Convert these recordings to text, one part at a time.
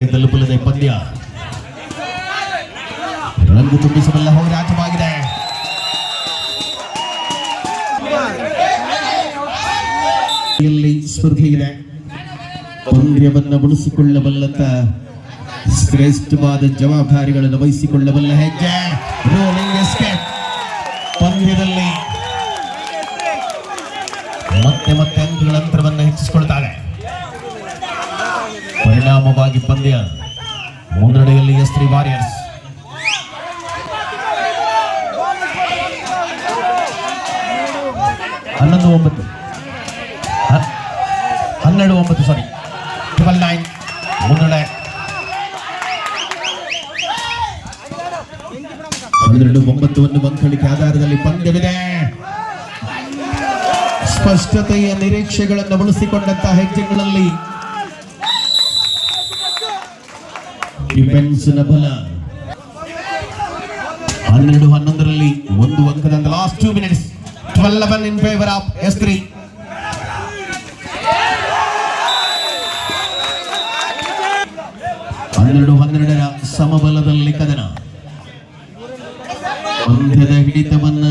ತಲುಪಲಿದೆ ಪಂದ್ಯ. ರಂಗು ತುಂಬಿಸಬಲ್ಲ ಹೋರಾಟವಾಗಿದೆ. ಸ್ಪರ್ಧೆ ಇದೆ. ಪಂದ್ಯವನ್ನು ಉಳಿಸಿಕೊಳ್ಳಬಲ್ಲಂತ ಶ್ರೇಷ್ಠವಾದ ಜವಾಬ್ದಾರಿಗಳನ್ನು ವಹಿಸಿಕೊಳ್ಳಬಲ್ಲ ಹೆಜ್ಜೆ. ರೋಲಿಂಗ್ ಎಸ್ಕೇಪ್ ಪಂದ್ಯದಲ್ಲಿ ಮತ್ತೆ ಮತ್ತೆ ಅಂಕಗಳ ಅಂತರವನ್ನು ಹೆಚ್ಚಿಸಿಕೊಳ್ತಾರೆ. ಪರಿಣಾಮವಾಗಿ ಪಂದ್ಯ. ಮುನ್ನಡೆಯಲ್ಲಿ ಎಸ್ ತ್ರೀ ವಾರಿಯರ್ಸ್ ಹನ್ನೊಂದು ಒಂಬತ್ತು. ಹನ್ನೆರಡು ಒಂಬತ್ತು ಸಾರಿ ಟ್ರಿಪಲ್ ನೈನ್ ಮುನ್ನಡೆ. ಹನ್ನೆರಡು ಒಂದು ಬಂಕಳಿಕೆ ಆಧಾರದಲ್ಲಿ ಪಂದ್ಯವಿದೆ. ಸ್ಪಷ್ಟತೆಯ ನಿರೀಕ್ಷೆಗಳನ್ನು ಬಳಸಿಕೊಂಡಂತಹ ಹೆಜ್ಜೆಗಳಲ್ಲಿ ಡಿಫೆನ್ಸ್ನ ಬಲ. ಹನ್ನೆರಡು ಹನ್ನೊಂದರಲ್ಲಿ ಒಂದು ಅಂಕದ last two minutes twelve one in favour of S three ಹನ್ನೆರಡು ಹನ್ನೆರಡರ ಸಮಬಲದಲ್ಲಿ ಕದನ. ಪಂದ್ಯದ ಹಿಡಿತವನ್ನ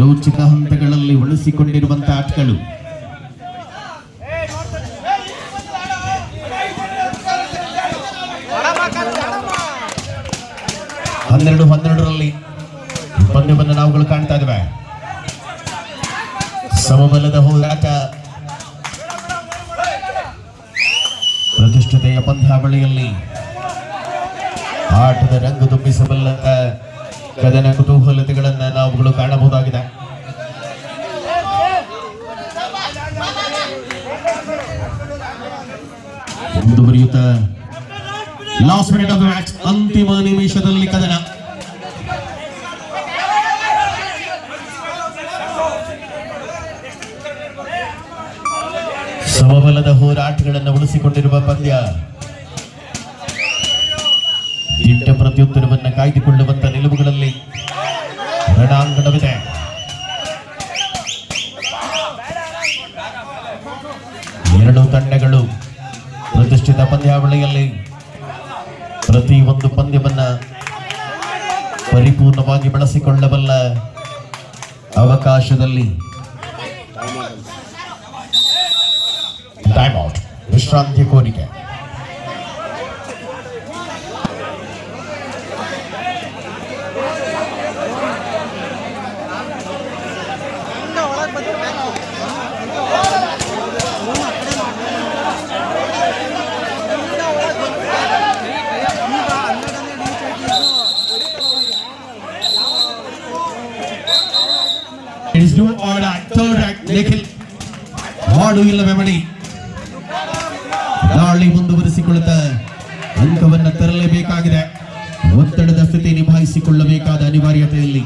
ರೋಚಕ ಹಂತಗಳಲ್ಲಿ ಉಳಿಸಿಕೊಂಡಿರುವಂತಹ ಆಟಗಳು. ಹನ್ನೆರಡು, ಹನ್ನೆರಡರಲ್ಲಿ ಪಂದ್ಯವನ್ನು ನಾವುಗಳು ಕಾಣ್ತಾ ಇದ್ದೇವೆ. ಸಮಬಲದ ಹೋರಾಟ. ಪ್ರತಿಷ್ಠಿತೆಯ ಪಂದ್ಯಾವಳಿಯಲ್ಲಿ ಆಟದ ರಂಗು ತುಂಬಿಸಬಲ್ಲಂತ ಕದನ ಕುತೂಹಲತೆಗಳನ್ನ ನಾವುಗಳು ಕಾಣಬಹುದಾಗಿದೆ. ಮುಂದುವರಿಯುತ್ತ ಲಾಸ್ಟ್ ಮಿನಿಟ್ ಆಫ್ ಮ್ಯಾಚ್ ಅಂತಿಮ ನಿಮಿಷದಲ್ಲಿ ಕದನ. ಸಮಬಲದ ಹೋರಾಟಗಳನ್ನು ಉಳಿಸಿಕೊಂಡಿರುವ ಪಂದ್ಯ. ದಿಟ್ಟ ಪ್ರತ್ಯುತ್ತರವನ್ನು ಕಾಯ್ದುಕೊಳ್ಳುವಂತ ನಿಲುವುಗಳಲ್ಲಿ ರಣಾಂಗಣವಿದೆ ಎರಡು ತಂಡಗಳು ಪ್ರತಿಷ್ಠಿತ ಪಂದ್ಯಾವಳಿಯಲ್ಲಿ ಪ್ರತಿ ಒಂದು ಪಂದ್ಯವನ್ನ ಪರಿಪೂರ್ಣವಾಗಿ ಬಳಸಿಕೊಳ್ಳಬಲ್ಲ ಅವಕಾಶದಲ್ಲಿ టైం అవుట్ విశ్రాంతి కోరిక It's due order, third act, Nikhil. What do you love, everybody? ದಾಳಿ ಮುಂದುವರಿಸಿಕೊಳ್ಳುತ್ತಾ ಅಂಕವನ್ನು ತರಲೇಬೇಕಾಗಿದೆ. ಒತ್ತಡದ ಸ್ಥಿತಿ ನಿಭಾಯಿಸಿಕೊಳ್ಳಬೇಕಾದ ಅನಿವಾರ್ಯತೆಯಲ್ಲಿ.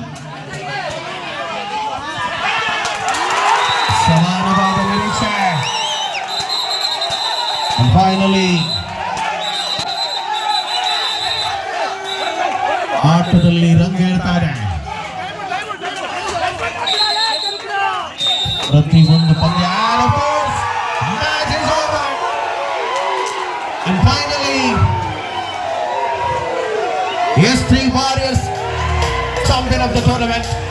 ಆಟದಲ್ಲಿ ರಂಗೇಳ್ತಾರೆ ಪ್ರತಿಯೊಂದು ಪಂದ್ಯ S3 Warriors, champion of the tournament.